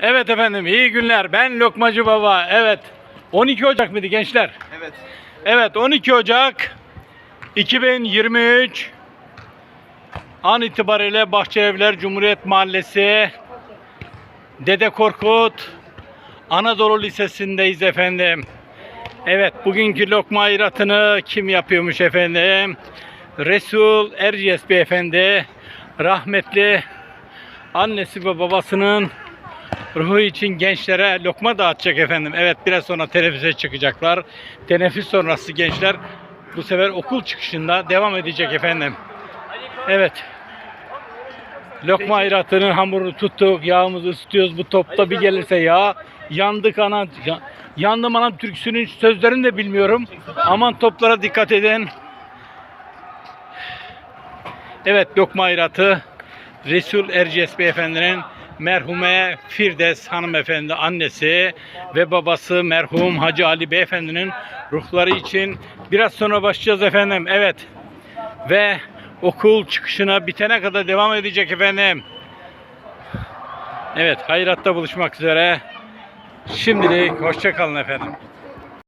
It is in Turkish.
Evet efendim iyi günler. Ben Lokmacı Baba. Evet. 12 Ocak mıydı gençler? Evet. Evet 12 Ocak 2023 an itibariyle Bahçelievler Cumhuriyet Mahallesi Dede Korkut Anadolu Lisesi'ndeyiz efendim. Evet bugünkü lokma ayratını kim yapıyormuş efendim? Resul Erciyes Beyefendi rahmetli annesi ve babasının ruhu için gençlere lokma dağıtacak efendim. Evet biraz sonra teneffüse çıkacaklar. Teneffüs sonrası gençler bu sefer okul çıkışında devam edecek efendim. Evet. Lokma ayratının hamurunu tuttuk. Yağımızı ısıtıyoruz. Bu topta bir gelirse yağ. Yandık ana. ya- yandım anam türküsünün sözlerini de bilmiyorum. Aman toplara dikkat edin. Evet lokma ayratı Resul Erciyes Beyefendinin merhume Firdevs hanımefendi annesi ve babası merhum Hacı Ali Beyefendinin ruhları için biraz sonra başlayacağız efendim. Evet. Ve okul çıkışına bitene kadar devam edecek efendim. Evet, hayratta buluşmak üzere. Şimdilik hoşça kalın efendim.